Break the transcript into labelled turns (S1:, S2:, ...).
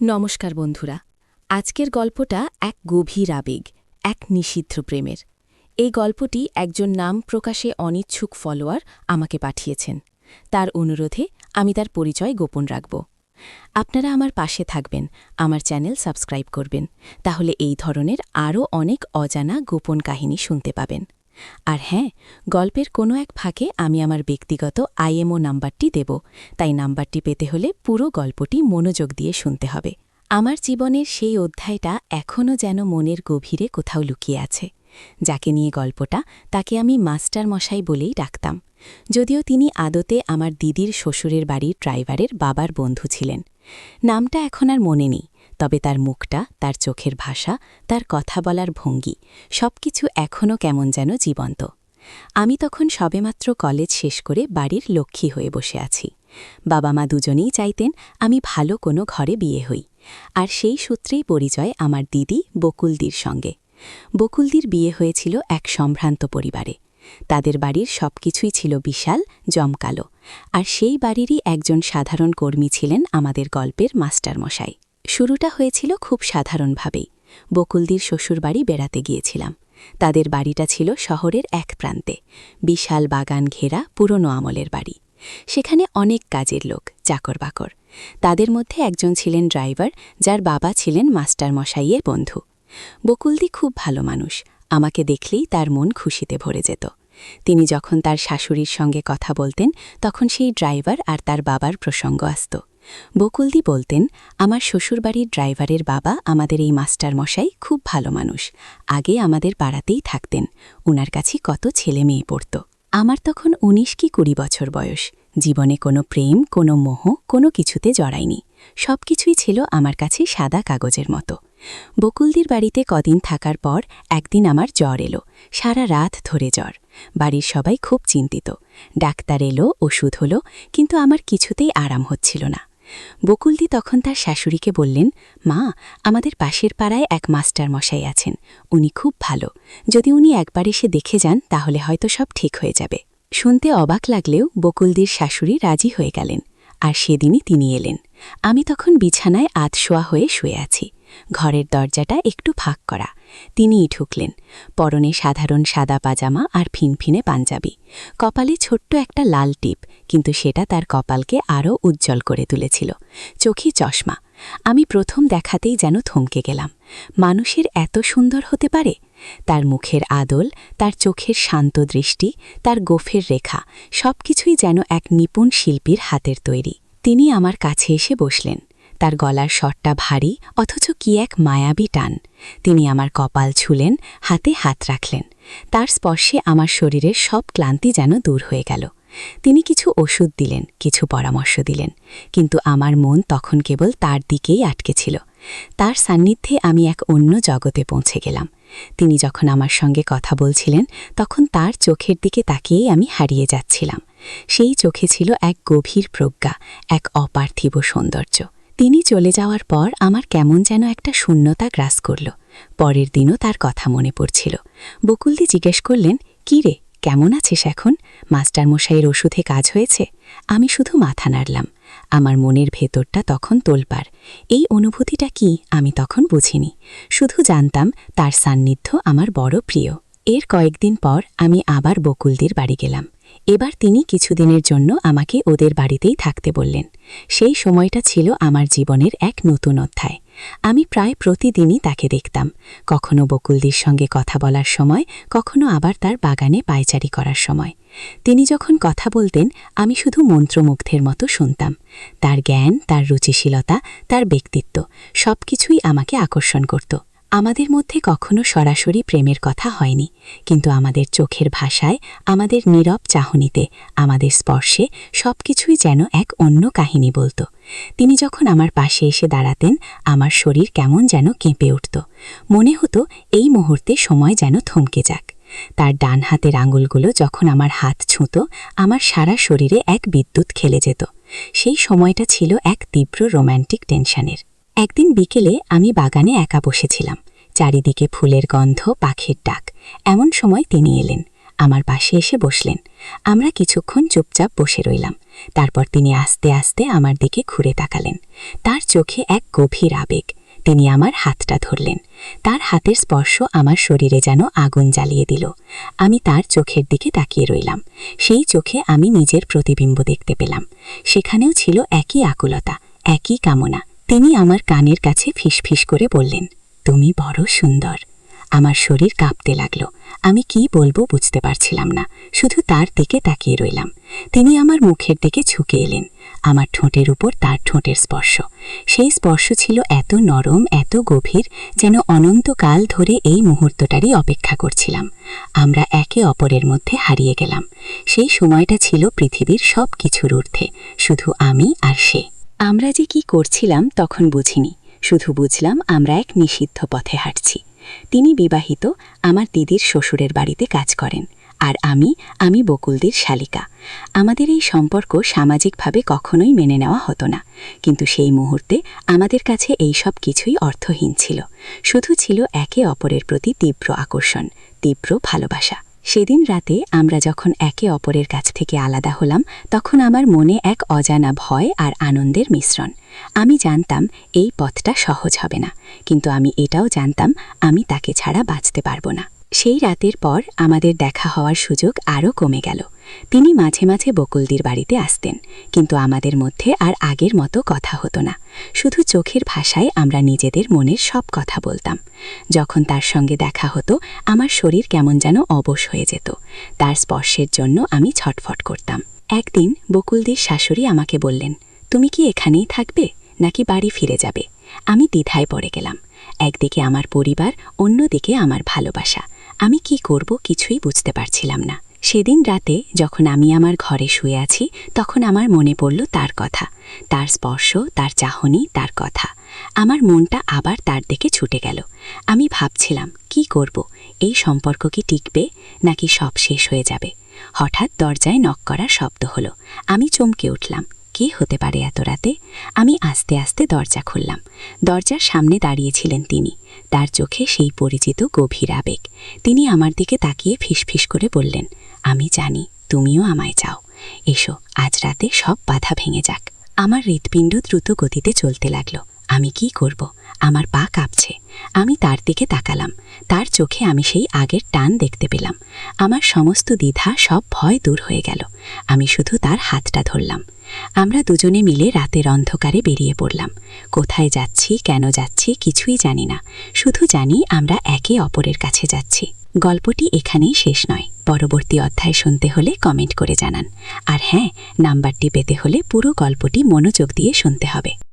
S1: নমস্কার বন্ধুরা। আজকের গল্পটা এক গভীর আবেগ, এক নিষিদ্ধ প্রেমের। এই গল্পটি একজন নাম প্রকাশে অনিচ্ছুক ফলোয়ার আমাকে পাঠিয়েছেন। তার অনুরোধে আমি তার পরিচয় গোপন রাখব। আপনারা আমার পাশে থাকবেন, আমার চ্যানেল সাবস্ক্রাইব করবেন, তাহলে এই ধরনের আরও অনেক অজানা গোপন কাহিনী শুনতে পাবেন। আর হ্যাঁ গল্পের কোনো এক ফাঁকে আমি আমার ব্যক্তিগত আইএমও নাম্বারটি দেব। তাই নাম্বারটি পেতে হলে পুরো গল্পটি মনোযোগ দিয়ে শুনতে হবে। আমার জীবনের সেই অধ্যায়টা এখনও যেন মনের গভীরে কোথাও লুকিয়ে আছে। যাকে নিয়ে গল্পটা তাকে আমি মাস্টার মশাই বলেই ডাকতাম। যদিও তিনি আদতে আমার দিদির শ্বশুরের বাড়ির ড্রাইভারের বাবার বন্ধু ছিলেন। নামটা এখন আর মনে নেই। তবে তার মুখটা, তার চোখের ভাষা, তার কথা বলার ভঙ্গি, সবকিছু এখনও কেমন যেন জীবন্ত। আমি তখন সবেমাত্র কলেজ শেষ করে বাড়ির লক্ষ্মী হয়ে বসে আছি। বাবা মা দুজনেই চাইতেন আমি ভালো কোনো ঘরে বিয়ে হই। আর সেই সূত্রেই পরিচয় আমার দিদি বকুলদির সঙ্গে। বকুলদির বিয়ে হয়েছিল এক সম্ভ্রান্ত পরিবারে। তাদের বাড়ির সবকিছুই ছিল বিশাল, জমকালো। আর সেই বাড়িরই একজন সাধারণ কর্মী ছিলেন আমাদের গল্পের মাস্টারমশাই। শুরুটা হয়েছিল খুব সাধারণভাবেই। বকুলদির শ্বশুরবাড়ি বেড়াতে গিয়েছিলাম। তাদের বাড়িটা ছিল শহরের এক প্রান্তে। বিশাল বাগান ঘেরা পুরনো আমলের বাড়ি। সেখানে অনেক কাজের লোক চাকর বাকর তাদের মধ্যে একজন ছিলেন ড্রাইভার, যার বাবা ছিলেন মাস্টার মশাইয়ের বন্ধু। বকুলদি খুব ভালো মানুষ। আমাকে দেখলেই তার মন খুশিতে ভরে যেত। তিনি যখন তার শাশুড়ির সঙ্গে কথা বলতেন, তখন সেই ড্রাইভার আর তার বাবার প্রসঙ্গ আসত। বকুলদি বলতেন, আমার শ্বশুরবাড়ির ড্রাইভারের বাবা আমাদের এই মাস্টার মশাই খুব ভালো মানুষ। আগে আমাদের পাড়াতেই থাকতেন। উনার কাছে কত ছেলে মেয়ে পড়ত। আমার তখন উনিশ কি কুড়ি বছর বয়স। জীবনে কোনো প্রেম, কোনো মোহ, কোনো কিছুতে জড়ায়নি সব কিছুই ছিল আমার কাছে সাদা কাগজের মতো। বকুলদির বাড়িতে কদিন থাকার পর একদিন আমার জ্বর এলো। সারা রাত ধরে জ্বর। বাড়ির সবাই খুব চিন্তিত। ডাক্তার এলো, ওষুধ হলো, কিন্তু আমার কিছুতেই আরাম হচ্ছিল না। বকুলদি তখন তার শাশুড়িকে বললেন, মা, আমাদের পাশের পাড়ায় এক মাস্টার মশাই আছেন। উনি খুব ভালো। যদি উনি একবার এসে দেখে যান, তাহলে হয়তো সব ঠিক হয়ে যাবে। শুনতে অবাক লাগলেও বকুলদির শাশুড়ি রাজি হয়ে গেলেন। আর সেদিনই তিনি এলেন। আমি তখন বিছানায় আতশোয়া হয়ে শুয়ে আছি। ঘরের দরজাটা একটু ফাঁক করা। তিনিই ঢুকলেন। পরনে সাধারণ সাদা পাজামা আর ফিনফিনে পাঞ্জাবি। কপালে ছোট্ট একটা লাল টিপ, কিন্তু সেটা তার কপালকে আরও উজ্জ্বল করে তুলেছিল। চোখি চশমা। আমি প্রথম দেখাতেই যেন থমকে গেলাম। মানুষের এত সুন্দর হতে পারে? তার মুখের আদল, তার চোখের শান্ত দৃষ্টি, তার গোফের রেখা, সবকিছুই যেন এক নিপুণ শিল্পীর হাতের তৈরি। তিনি আমার কাছে এসে বসলেন। তার গলার শটটা ভারী, অথচ কি এক মায়াবী টান। তিনি আমার কপাল ছুলেন, হাতে হাত রাখলেন। তার স্পর্শে আমার শরীরের সব ক্লান্তি যেন দূর হয়ে গেল। তিনি কিছু ওষুধ দিলেন, কিছু পরামর্শ দিলেন, কিন্তু আমার মন তখন কেবল তার দিকেই আটকে ছিল। তার সান্নিধ্যে আমি এক অন্য জগতে পৌঁছে গেলাম। তিনি যখন আমার সঙ্গে কথা বলছিলেন, তখন তার চোখের দিকে তাকিয়েই আমি হারিয়ে যাচ্ছিলাম। সেই চোখে ছিল এক গভীর প্রজ্ঞা, এক অপার্থিব সৌন্দর্য। তিনি চলে যাওয়ার পর আমার কেমন যেন একটা শূন্যতা গ্রাস করল। পরের দিনও তার কথা মনে পড়ছিল। বকুলদি জিজ্ঞেস করলেন, কি রে, কেমন আছিস এখন? মাস্টারমশাইয়ের ওষুধে কাজ হয়েছে? আমি শুধু মাথা নাড়লাম। আমার মনের ভেতরটা তখন তোলপার এই অনুভূতিটা কি, আমি তখন বুঝিনি। শুধু জানতাম, তার সান্নিধ্য আমার বড় প্রিয়। এর কয়েকদিন পর আমি আবার বকুলদির বাড়ি গেলাম। এবার তিনি কিছুদিনের জন্য আমাকে ওদের বাড়িতেই থাকতে বললেন। সেই সময়টা ছিল আমার জীবনের এক নতুন অধ্যায়। আমি প্রায় প্রতিদিনই তাকে দেখতাম। কখনো বকুলদির সঙ্গে কথা বলার সময়, কখনো আবার তার বাগানে পায়চারি করার সময়। তিনি যখন কথা বলতেন, আমি শুধু মন্ত্রমুগ্ধের মতো শুনতাম। তার জ্ঞান, তার রুচিশীলতা, তার ব্যক্তিত্ব সবকিছুই আমাকে আকর্ষণ করত। আমাদের মধ্যে কখনো সরাসরি প্রেমের কথা হয়নি, কিন্তু আমাদের চোখের ভাষায়, আমাদের নীরব চাহনিতে, আমাদের স্পর্শে সবকিছুই যেন এক অন্য কাহিনী বলতো। তিনি যখন আমার পাশে এসে দাঁড়াতেন, আমার শরীর কেমন যেন কেঁপে উঠত। মনে হতো এই মুহূর্তে সময় যেন থমকে যাক। তার ডান হাতের আঙুলগুলো যখন আমার হাত ছুঁত, আমার সারা শরীরে এক বিদ্যুৎ খেলে যেত। সেই সময়টা ছিল এক তীব্র রোম্যান্টিক টেনশনের। একদিন বিকেলে আমি বাগানে একা বসেছিলাম। চারিদিকে ফুলের গন্ধ, পাখির ডাক। এমন সময় তিনি এলেন।
S2: আমার পাশে এসে বসলেন। আমরা কিছুক্ষণ চুপচাপ বসে রইলাম। তারপর তিনি আস্তে আস্তে আমার দিকে ঘুরে তাকালেন। তার চোখে এক গভীর আবেগ। তিনি আমার হাতটা ধরলেন। তার হাতের স্পর্শ আমার শরীরে যেন আগুন জ্বালিয়ে দিল। আমি তার চোখের দিকে তাকিয়ে রইলাম। সেই চোখে আমি নিজের প্রতিবিম্ব দেখতে পেলাম। সেখানেও ছিল একই আকুলতা, একই কামনা। তিনি আমার কানের কাছে ফিসফিস করে বললেন, তুমি বড় সুন্দর। আমার শরীর কাঁপতে লাগল। আমি কি বলব বুঝতে পারছিলাম না। শুধু তার দিকে তাকিয়ে রইলাম। তিনি আমার মুখের দিকে ঝুঁকে এলেন। আমার ঠোঁটের উপর তার ঠোঁটের স্পর্শ। সেই স্পর্শ ছিল এত নরম, এত গভীর, যেন অনন্তকাল ধরে এই মুহূর্তটারই অপেক্ষা করছিলাম। আমরা একে অপরের মধ্যে হারিয়ে গেলাম। সেই সময়টা ছিল পৃথিবীর সব কিছুর ঊর্ধ্বে। শুধু আমি আর সে। আমরা যে কি করছিলাম তখন বুঝিনি। শুধু বুঝলাম আমরা এক নিষিদ্ধ পথে হাঁটছি। তিনি বিবাহিত, আমার দিদির শ্বশুরের বাড়িতে কাজ করেন। আর আমি আমি বকুলদের শালিকা। আমাদের এই সম্পর্ক সামাজিকভাবে কখনোই মেনে নেওয়া হতো না। কিন্তু সেই মুহূর্তে আমাদের কাছে এই সব কিছুই অর্থহীন ছিল। শুধু ছিল একে অপরের প্রতি তীব্র আকর্ষণ, তীব্র ভালোবাসা। সেদিন রাতে আমরা যখন একে অপরের কাছ থেকে আলাদা হলাম, তখন আমার মনে এক অজানা ভয় আর আনন্দের মিশ্রণ। আমি জানতাম এই পথটা সহজ হবে না, কিন্তু আমি এটাও জানতাম আমি তাকে ছাড়া বাঁচতে পারব না। সেই রাতের পর আমাদের দেখা হওয়ার সুযোগ আরও কমে গেল। তিনি মাঝে মাঝে বকুলদির বাড়িতে আসতেন, কিন্তু আমাদের মধ্যে আর আগের মতো কথা হতো না। শুধু চোখের ভাষায় আমরা নিজেদের মনের সব কথা বলতাম। যখন তার সঙ্গে দেখা হতো, আমার শরীর কেমন যেন অবশ হয়ে যেত। তার স্পর্শের জন্য আমি ছটফট করতাম। একদিন বকুলদির শাশুড়ি আমাকে বললেন, তুমি কি এখানেই থাকবে, নাকি বাড়ি ফিরে যাবে? আমি দ্বিধায় পড়ে গেলাম। একদিকে আমার পরিবার, অন্যদিকে আমার ভালোবাসা। আমি কি করব কিছুই বুঝতে পারছিলাম না। সেদিন রাতে যখন আমি আমার ঘরে শুয়ে আছি, তখন আমার মনে পড়ল তার কথা। তার স্পর্শ, তার চাহনি, তার কথা। আমার মনটা আবার তার দিকে ছুটে গেল। আমি ভাবছিলাম, কি করব? এই সম্পর্ক কি টিকবে, নাকি সব শেষ হয়ে যাবে? হঠাৎ দরজায় নক করার শব্দ হলো। আমি চমকে উঠলাম। কে হতে পারে এত রাতে? আমি আস্তে আস্তে দরজা খুললাম। দরজার সামনে দাঁড়িয়েছিলেন তিনি। তার চোখে সেই পরিচিত গভীর আবেগ। তিনি আমার দিকে তাকিয়ে ফিসফিস করে বললেন, আমি জানি, তুমিও আমায় চাও। এসো, আজ রাতে সব বাধা ভেঙে যাক। আমার হৃৎপিণ্ড দ্রুত গতিতে চলতে লাগল। আমি কি করব? আমার পা কাঁপছে। আমি তার দিকে তাকালাম। তার চোখে আমি সেই আগের টান দেখতে পেলাম। আমার সমস্ত দ্বিধা সব ভয় দূর হয়ে গেল। আমি শুধু তার হাতটা ধরলাম। আমরা দুজনে মিলে রাতের অন্ধকারে বেরিয়ে পড়লাম। কোথায় যাচ্ছি, কেন যাচ্ছি কিছুই জানি না। শুধু জানি আমরা একে অপরের কাছে যাচ্ছি। গল্পটি এখানেই শেষ নয়। পরবর্তী অধ্যায় শুনতে হলে কমেন্ট করে জানান। আর হ্যাঁ নাম্বারটি পেতে হলে পুরো গল্পটি মনোযোগ দিয়ে শুনতে হবে।